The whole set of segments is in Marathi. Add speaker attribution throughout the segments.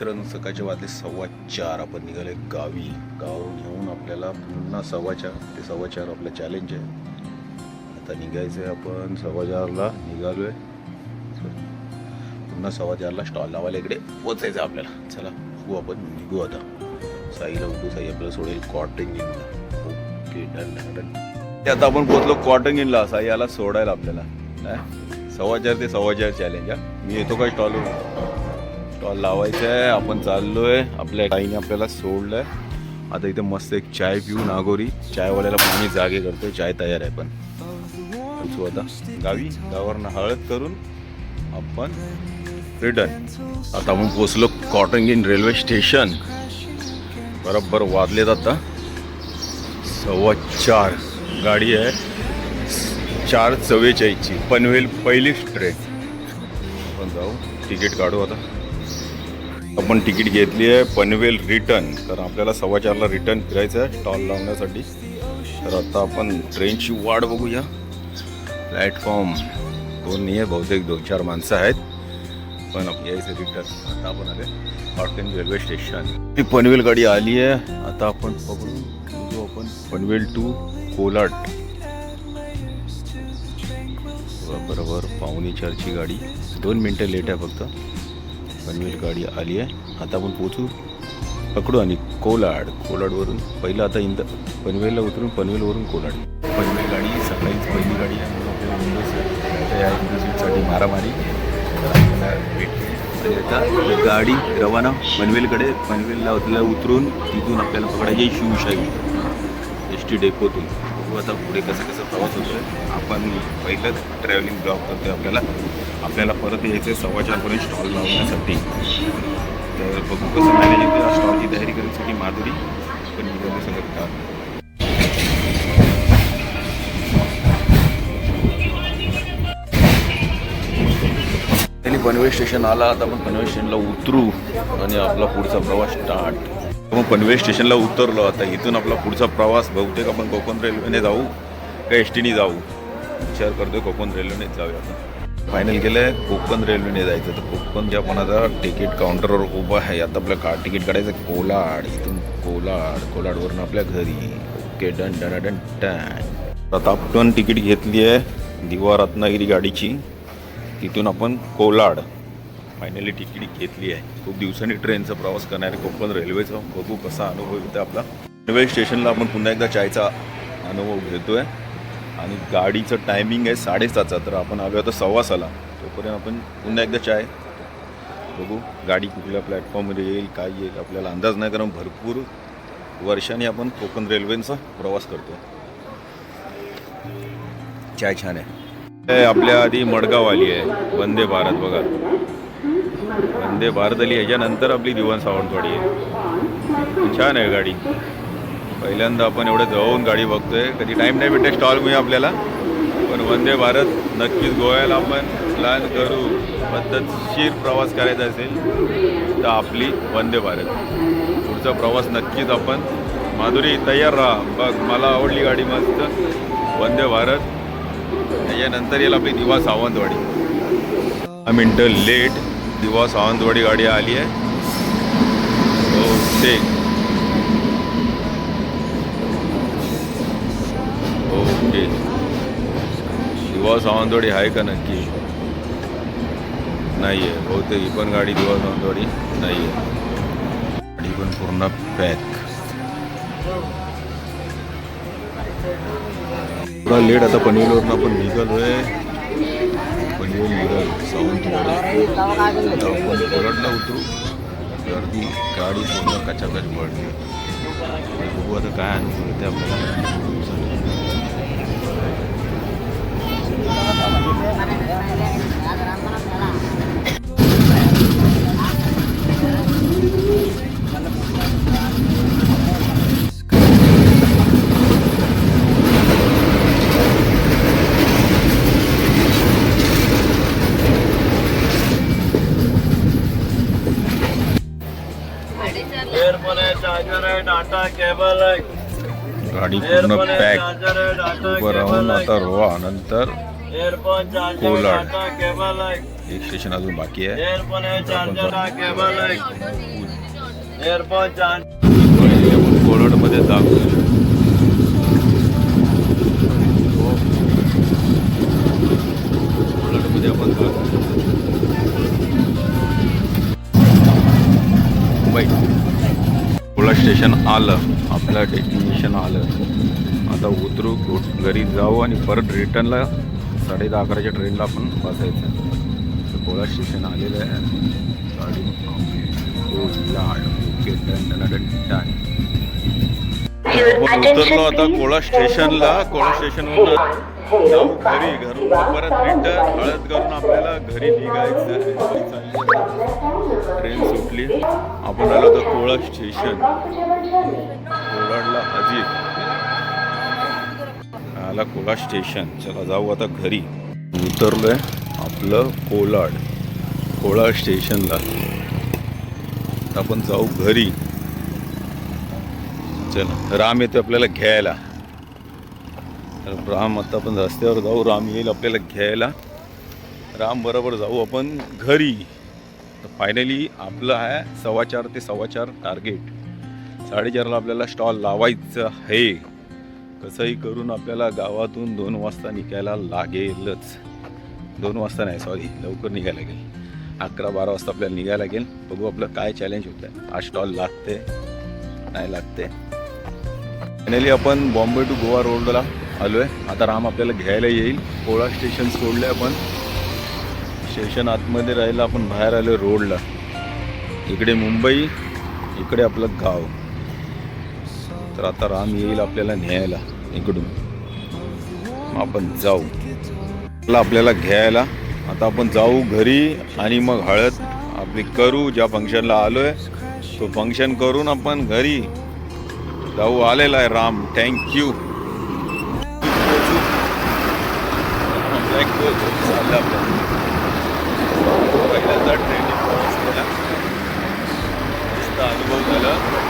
Speaker 1: मित्रांनो सकाळचे वाजले सव्वा चार. आपण निघाले गावी. गावावरून येऊन आपल्याला पुन्हा सव्वा चार ते सव्वा चार आपलं चॅलेंज आहे. आता निघायचं आहे आपण सव्वा चारला. निघालो आहे पुन्हा सव्वा चारला स्टॉल लावायला इकडे पोचायचं आहे आपल्याला. चला बघू आपण. निघू आता. साईला बघू साई आपल्याला सोडेल. कॉटन गिनला ओके डन डन डन ते आता आपण पोचलो कॉटन गिनला साई याला सोडायला आपल्याला. नाही सव्वा चार ते सव्वा चार चॅलेंज हा? मी येतो काय स्टॉलवर स्टॉल लावायचा आहे. आपण चाललोय. आपल्या ताईने आपल्याला सोडलंय. आता इथे मस्त एक चाय पिऊ नागोरी. चायवाल्याला पण आम्ही जागे करतोय. चाय तयार आहे पण. आता. गावी गावावरनं हळद करून आपण रिटर्न आता आपण पोचलो कॉटन इन रेल्वे स्टेशन. बरोबर वाजलेत आता. सव्वा चार. गाडी आहे. चार चव्वेचाळीसची. पनवेल पहिलीच ट्रेन आपण जाऊ. तिकीट काढू आता. आपण तिकीट घेतली आहे पनवेल रिटर्न तर आपल्याला सव्वा चारला रिटर्न फिरायचं आहे स्टॉल लावण्यासाठी. तर आता आपण ट्रेनची वाट बघूया. प्लॅटफॉर्म कोण नाही आहे बहुतेक दोन चार माणसं आहेत. पण यायचं रिटर्न आता आपण आले कॉटन रेल्वे स्टेशन ती पनवेल गाडी आली आहे. आता आपण बघू आपण पनवेल टू कोलाट बरोबर पाहुणे चारची गाडी. दोन मिनटं लेट आहे फक्त. पनवेल गाडी आली आहे. आता आपण पोचू पकडू आणि कोलाड कोलाडवरून पहिलं आता इंद पनवेलला उतरून पनवेलवरून कोलाड. पनवेल गाडी सकाळीच पहिली गाडी आहे. म्हणून आपल्याला विंडोज या मारामारी. तर आणि आता गाडी रवाना पनवेलकडे पनवेलला उतरल्या उतरून तिथून आपल्याला पकडायची शिवशाही. एस टी डेपोतून आता पुढे कसं कसं प्रवास होतो आहे आपण पहिलं ट्रॅव्हलिंग जॉब करतो आपल्याला. आपल्याला परत यायचं आहे सव्वा चारपर्यंत स्टॉल लावण्यासाठी. तर बघू कसं मॅनेज येते स्टॉलची तयारी करण्यासाठी माधुरी पण निघाले सगळं का त्यांनी पनवेल स्टेशन आला आता आपण पनवेल स्टेशनला उतरू आणि आपला पुढचा प्रवास स्टार्ट मग पनवेल स्टेशनला उतरलो आता इथून आपला पुढचा प्रवास बहुतेक आपण कोकण रेल्वेने जाऊ का एस टीने जाऊ? विचार करतोय कोकण रेल्वेनेच जाऊया आपण. फायनल केलं आहे कोकण रेल्वेने जायचं. तर कोकणच्या पण आता तिकीट काउंटरवर उभं आहे आता आपलं का तिकीट काढायचं कोलाड. इथून कोलाड. कोलाडवरून आपल्या घरी. Okay done done done done. आता आपण तिकीट घेतली आहे दिवा रत्नागिरी गाडीची. तिथून आपण कोलाड. फायनली तिकीट घेतली आहे. खूप दिवसांनी ट्रेनचा प्रवास करणार आहे कोकण रेल्वेचा बघू कसा अनुभव येतो आपला. रेल्वे स्टेशनला आपण पुन्हा एकदा चायचा अनुभव घेतो आहे आणि गाडीचं टायमिंग आहे साडेसातचा तर आपण आलो आता सव्वा साला तोपर्यंत आपण पुन्हा एकदा चाय बघू गाडी कुठल्या प्लॅटफॉर्मवर येईल काय येईल आपल्याला अंदाज नाही कारण भरपूर वर्षांनी आपण कोकण रेल्वेचा प्रवास करतो चाय छान आहे. आपल्या आधी मडगाव आली आहे वंदे भारत बघा. वंदे भारत आली ह्याच्यानंतर आपली दिवाण सावंतवाडी आहे. छान आहे गाडी. पहिल्यांदा आपण एवढं जवळून गाडी बघतोय. कधी टाईम नाही भेटते स्टॉल मिळू आपल्याला. पण वंदे भारत नक्कीच गोव्याला आपण प्लॅन करू. पद्धतशीर प्रवास करायचा असेल तर आपली वंदे भारत. पुढचा प्रवास नक्कीच आपण माधुरी तयार राहा. बघ मला आवडली गाडी मस्त. वंदे भारत. त्याच्यानंतर येईल आपली दिवा सावंतवाडी. दहा मिनटं लेट दिवा सावंतवाडी गाडी आली आहे. हो, ओके ओके दिवा सावंतवाडी आहे का। नक्की नाही आहे बहुतेक ही पण गाडी दिवा सावंतवाडी नाही आहे गाडी पण पूर्ण पॅक। थोडा लेट आता पनवेलवरून आपण निघालोय पनवेल निघाल सावंतवाडी आपण कोरडला उतरू। गर्दी गाडी पूर्ण कचाकच पडली बघू आता काय अनुभव येते आपल्याला गाडी पूर्ण पॅक.
Speaker 2: चार्जर आहे डाटा
Speaker 1: उभं राहून
Speaker 2: केबल. आहे
Speaker 1: आता रोवा नंतर कोलाड. एक स्टेशन अजून बाकी आहे. कोलडमध्ये दाखवू कोलडमध्ये आपण मुंबई. कोला स्टेशन आलं. आपलं डेस्टिनेशन आलं. आता उतरू घरी जाऊ आणि परत रिटर्नला साडे दहा अकराच्या ट्रेनला आपण बसायचं. तर कोला स्टेशन आलेलं आहे. गाडी आपण उतरलो आता कोळा स्टेशनला कोळा स्टेशनवरून जाऊ घरी घरून परत रिटर्न हळद करून आपल्याला घरी निघायचं आहे. ट्रेन सुटली. आपण आलो तर कोळा स्टेशन कोलाडला अजित आला कोला स्टेशन. चला जाऊ आता घरी. उतरलोय आपलं कोलाड. कोलाड स्टेशनला. आपण जाऊ घरी. चला राम येतो आपल्याला घ्यायला. तर राम आता आपण रस्त्यावर जाऊ. राम येईल आपल्याला घ्यायला. राम बरोबर जाऊ आपण घरी. तर फायनली आपलं आहे सव्वा चार ते सव्वा चार टार्गेट साडेचारला आपल्याला स्टॉल लावायचं आहे. कसंही करून आपल्याला गावातून दोन वाजता निघायला लागेलच. दोन वाजता नाही सॉरी लवकर निघायला लागेल. अकरा बारा वाजता आपल्याला निघायला लागेल. बघू आपलं काय चॅलेंज होतं आहे आज स्टॉल लागते नाही लागते. फायनली आपण बॉम्बे टू गोवा रोडला आलो आहे आता राम आपल्याला घ्यायला येईल. पोळा स्टेशन सोडले आपण. स्टेशन आतमध्ये राहिलं आपण बाहेर आलो रोडला इकडे मुंबई इकडे आपलं गाव. तर आता राम येईल आपल्याला न्यायला इकडून. मग आपण जाऊ. मला आपल्याला घ्यायला. आता आपण जाऊ घरी आणि मग हळद आपली करू ज्या फंक्शनला आलो आहे तो फंक्शन करून आपण घरी जाऊ. आलेला आहे राम. थँक्यू पहिल्यांदा ट्रेनिंग प्रवास केला. अनुभव झाला.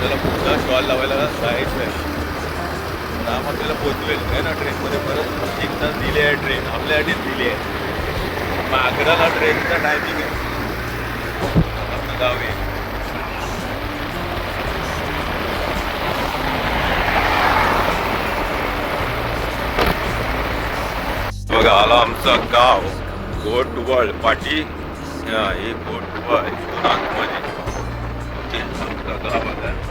Speaker 1: आपल्याला पुढचा स्टॉल लावायला जायचं आहे. नाम आपल्याला पोचवेल आहे ना? ट्रेनमध्ये परत एक तास दिली आहे ट्रेन आपल्यासाठी दिली आहे. मग अकराला ट्रेनचा टायमिंग आहे. आपलं गाव आहे. बघा आला आमचं गाव गोटवळ पाटी. हा, हे गोटवळ इथून आतमध्ये. ओके, आमचा गाव आता.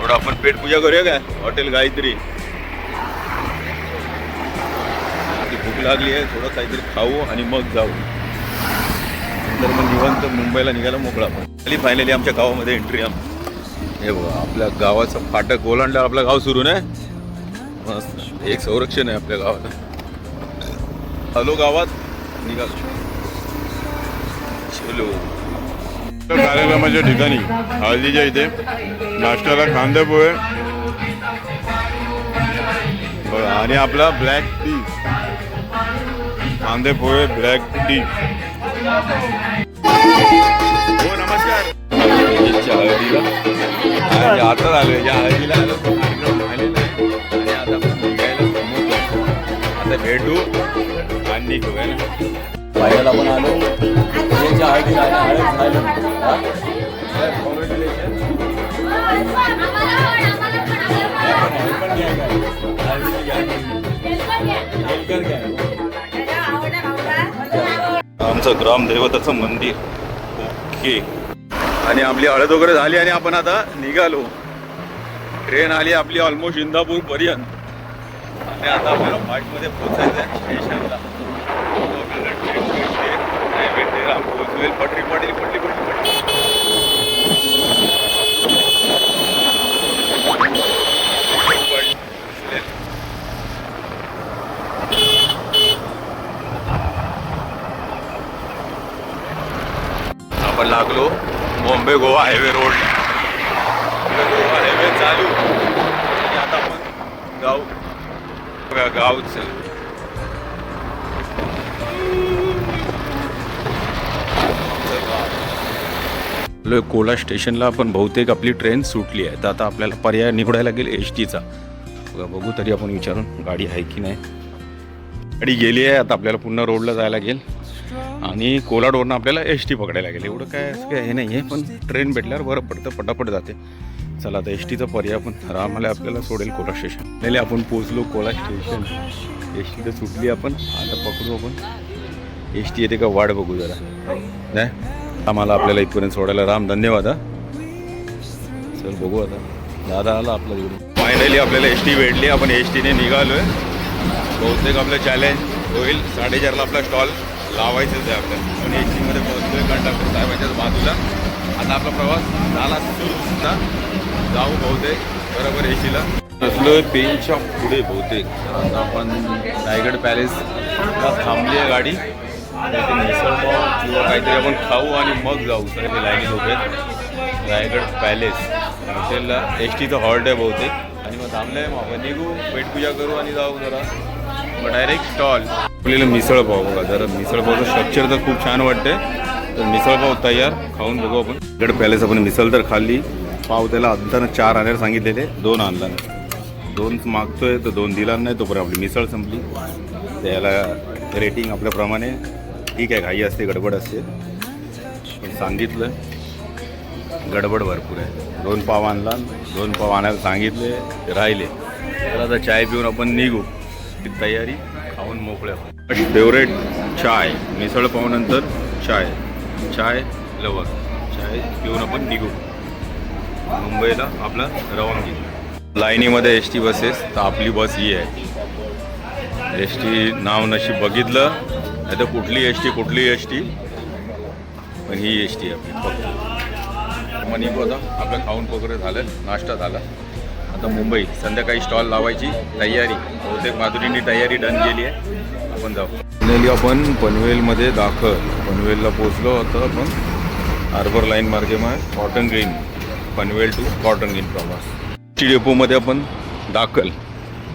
Speaker 1: थोडं आपण पेट पूजा करूया काय? हॉटेल गायत्री। भूक लागली आहे थोडं काहीतरी खाऊ आणि मग जाऊ. नंतर मग निवांत मुंबईला निघायला मोकळा पण खाली फायनली आमच्या गावामध्ये एंट्री आम. हे बघा आपल्या गावाचं फाटक ओलांडल्यावर आपलं गाव सुरू नाही? मस्त. एक संरक्षण आहे आपल्या गावाला. हॅलो गावात. निघालो चलो.
Speaker 3: कार्यक्रमाच्या ठिकाणी. हळदीच्या इथे नाश्त्याला कांदे आणि आपला ब्लॅक टी कांदे पोहे ब्लॅक टी
Speaker 1: हो नमस्कार. हळदीला. आणि आता आलो हळदीला आणि आता आपण निघायला आता भेटू. आणि निघू आहे ना. फायनल आपण आलो. याच्या हळदीला हळद झालं आमचं ग्रामदैवताचं मंदिर. ओके. आणि आपली हळद वगैरे झाली आणि आपण आता निघालो. ट्रेन आली आपली ऑलमोस्ट इंदापूर पर्यंत आणि आता आपल्याला फाईटमध्ये पोचायचं आहे स्टेशनला कोला स्टेशनला पण बहुतेक आपली ट्रेन सुटली आहे. तर आता आपल्याला पर्याय निवडायला लागेल एस टीचा बघा बघू तरी आपण विचारून गाडी आहे की नाही. गाडी गेली आहे आता आपल्याला पुन्हा रोडला जायला लागेल. आणि कोलाडवरनं आपल्याला एस टी पकडायला लागेल. एवढं काय असं काय हे नाही आहे पण ट्रेन भेटल्यावर बरं पडतं पटापट जाते. चला आता एस टीचा पर्याय पण रामाला आपल्याला सोडेल कोला स्टेशन. नाही आपण पोचलो कोला स्टेशन. एस टी तर सुटली आपण. आता पकडू आपण. एस टी येते का वाट बघू जरा. नाही? आम्हाला आपल्याला इथपर्यंत सोडायला राम धन्यवाद हा. चल बघू आता. दादा आला आपल्या इकडे फायनली आपल्याला एस टी भेटली. आपण एस टीने निघालो आहे बहुतेक आपलं चॅलेंज होईल. साडेचारला आपला स्टॉल लावायचंच आहे आपल्याला. पण एस टीमध्ये पोहोचतोय कंडक्टर साहेबांच्याच बाजूला. आता आपला प्रवास झाला सुद्धा. जाऊ बहुतेक. बरोबर एस टीला. नसलो पेनच्या पुढे बहुतेक. आता आपण रायगड पॅलेसला थांबली आहे गाडी. काहीतरी आपण खाऊ आणि मग जाऊ. ते लाईनीत उभे रायगड पॅलेस. हॉटेलला एस टीचं हॉल्ट आहे बहुतेक. आणि मग थांबलंय मग आपण. निघू. पेटपूजा करू आणि जाऊ जरा. मग डायरेक्ट स्टॉल आपल्याला मिसळपाव बघा. जरा मिसळपावचं स्ट्रक्चर तर खूप छान वाटते तर मिसळपाव तयार. खाऊन बघू आपण. रायगड पॅलेस आपण मिसळ तर खाल्ली. पाव त्याला अंतानं चार आणायला सांगितलेले. दोन आणला नाही. दोन मागतोय तर दोन दिला नाही. तोपर्यंत आपली मिसळ संपली. त्याला रेटिंग आपल्याप्रमाणे ठीक आहे घाई असते गडबड असते. पण सांगितलं गडबड भरपूर आहे. दोन पाव आणला दोन पाव आणायला सांगितले ते राहिले. तर आता चाय पिऊन आपण निघू. ती तयारी खाऊन मोकळ्या फेवरेट चाय मिसळ पावनंतर चाय. चाय लवर चाय पिऊन आपण निघू. मुंबईला आपला रवानगी लाईनीमध्ये एस टी बसेस तर आपली बस ही आहे. एस टी नाव नशीब बघितलं. नाही तर कुठली एस टी कुठली एस टी? पण ही एस टी आपली. फक्त मग निघू आता. आपलं खाऊन वगैरे झालं नाश्ता झाला. आता मुंबई संध्याकाळी स्टॉल लावायची तयारी. बहुतेक माधुरींनी तयारी डन केली आहे. आपण जाऊ. फायनली आपण पनवेलमध्ये दाखल. पनवेलला पोचलो आता आपण हार्बर लाईन मार्गे मग cotton green Panvel to cotton green प्रवास. टी डेपोमध्ये आपण दाखल.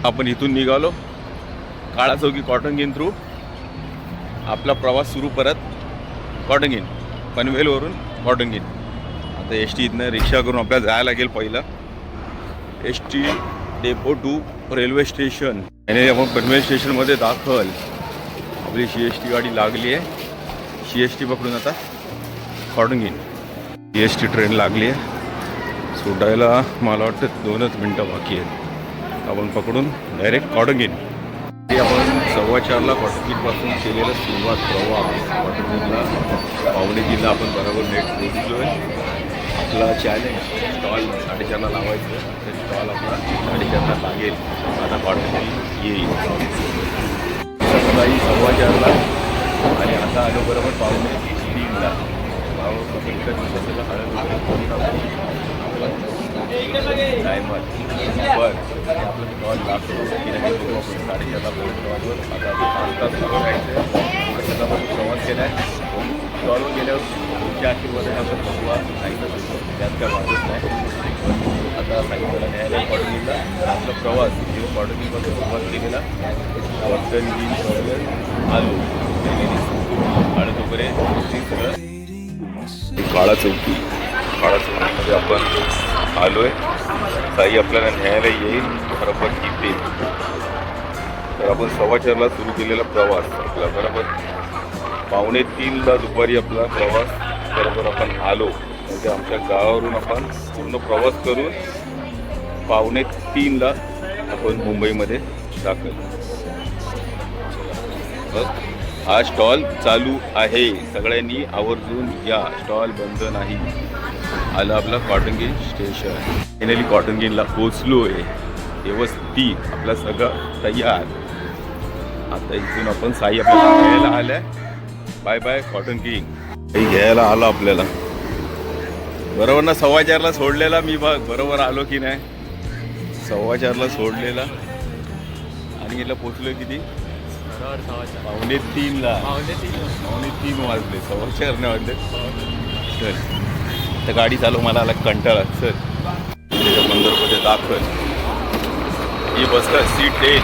Speaker 1: आपण इथून निघालो. काळा चौकी कॉटन ग्रीन थ्रू आपला प्रवास सुरू परत कॉटंगीन पनवेलवरून कॉटंगीन. आता एस टी इथनं रिक्षा करून आपल्याला जायला लागेल पहिलं. S T depot to railway station. आणि आपण पनवेल स्टेशनमध्ये दाखल. आपली सी एस टी गाडी लागली आहे. सी एस टी पकडून आता cotton green. C S T train लागली आहे. सुटायला मला वाटतं दोनच मिनटं बाकी आहेत. आपण पकडून डायरेक्ट कॉटंगीन. ते आपण सव्वा चारला कॉटनगीरपासून केलेला सुरुवात प्रवास कॉटनगीरला पावणे तीनला आपण बरोबर नेट पोहोचलो आहे आपला चॅलेंज स्टॉल साडेचारला लावायचं. तर स्टॉल आपला साडेचारला लागेल. आता कॉटनगिरी येईल. सकाळी सव्वा चारला. आणि आता आलो बरोबर पावणे तीनला. पाव हळद वगैरे टायमर बरं आपलं लागतो की बघू आपण साडेचारला आता पाच तास बघायचं त्याचा आपण प्रवास केला आहे स्टॉलवर गेल्यावर तुमच्या आशीर्वादाने आपण प्रवास सांगितलं त्यात काय वाटत नाही आता सांगितलं न्यायालय कॉटनीला आपला प्रवास जेव्हा कॉटनीपासून सुरुवात केलेला कॉटन जीन सगळं आलो. हळद वगैरे काळा चौकी काळा चौकीमध्ये आपण आलो आहे साई आपल्याला न्यायला येईल बरोबर इथे तर आपण सव्वाचारला सुरू केलेला प्रवास आपला बरोबर? पावणे तीनला दुपारी आपला प्रवास बरोबर आपण आलो. म्हणजे आमच्या गावावरून आपण पूर्ण प्रवास करून पावणे तीनला आपण मुंबईमध्ये दाखल. बस. हा स्टॉल चालू आहे. सगळ्यांनी आवर्जून या स्टॉल बंद नाही. आलं आपलं कॉटनगिन स्टेशन फायनली कॉटनगिनला पोचलो आहे व्यवस्थित. आपलं सगळं तयार. आता इथून आपण साई आपल्याला घ्यायला आलाय. बाय बाय कॉटन किंग काही घ्यायला आलं आपल्याला. बरोबर ना सव्वा चारला सोडलेला मी बघ. बरोबर आलो की नाही? सव्वा चारला सोडलेला. आणि याला पोचलोय किती? पावणे तीनला. पावणे तीन वाजले. सव्वा चार नाही वाजले. चल. तर गाडी चालू मला आला कंटाळा. सर त्याच्या बंदरमध्ये दाखल. ही बस का? सीट टेन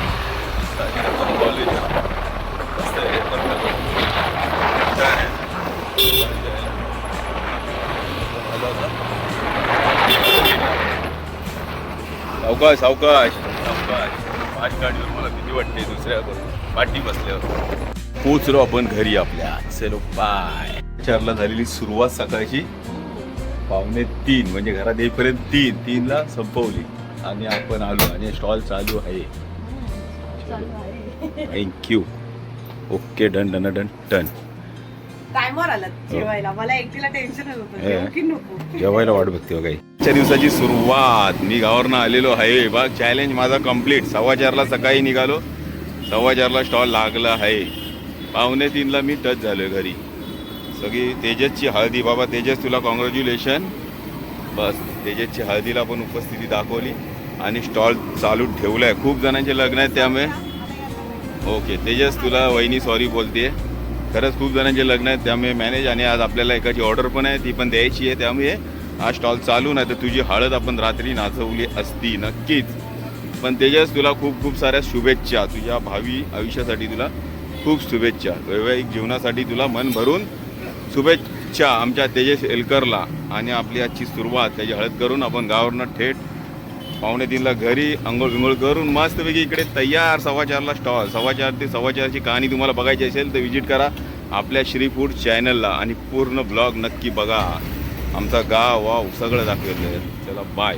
Speaker 1: कॉलेज आहे, सावकाश सावकाश सावकाश पाच गाडीवर मला किती वाटते दुसऱ्या पाठी बसल्यावर. पोचलो आपण घरी आपल्या. चलो बाय चारला झालेली सुरुवात सकाळची. पावणे तीन म्हणजे घरात येईपर्यंत तीन तीनला संपवली. आणि आपण आलो आणि स्टॉल चालू आहे. Thank you okay done done done done.
Speaker 4: Timer आलात जेवायला. मला एकटीला टेन्शन होतं.
Speaker 1: हे. जेवायला वाट बघते बघा आजच्या दिवसाची सुरुवात. मी गावावरनं आलेलो आहे. बघ चॅलेंज माझा कंप्लीट सव्वा चारला सकाळी निघालो. सव्वा चारला स्टॉल लागला आहे. पावणे तीनला मी टच झालोय घरी. सगळी तेजसची हळदी. बाबा तेजस तुला कॉंग्रॅच्युलेशन बस तेजसची हळदीला पण उपस्थिती दाखवली आणि स्टॉल चालू ठेवलाय. खूप जणांचे लग्न आहेत त्यामुळे. ओके तेजस तुला वहिनी सॉरी बोलते खरंच खूप जणांचे लग्न आहेत त्यामुळे मॅनेज आणि आज आपल्याला एकाची ऑर्डर पण आहे ती पण द्यायची आहे त्यामुळे हा स्टॉल चालू. नाही तर तुझी हळद आपण रात्री नाचवली असती नक्कीच. पण तेजस तुला खूप खूप साऱ्या शुभेच्छा. तुझ्या भावी आयुष्यासाठी तुला खूप शुभेच्छा. वैवाहिक जीवनासाठी तुला मन भरून शुभेच्छा आमच्या तेजस एलकरला आणि आपली आजची सुरुवात. त्याची हळद करून आपण गावावरनं थेट पाहुणे तीनला घरी आंघोळ विंघोळ करून मस्तपैकी इकडे तयार सव्वा चारला स्टॉल सव्वा चार ते सव्वा चारची कहाणी तुम्हाला बघायची असेल तर विजिट करा आपल्या श्री फूड चॅनलला आणि पूर्ण ब्लॉग नक्की बघा. आमचा गाव वाव सगळं दाखवलं चला बाय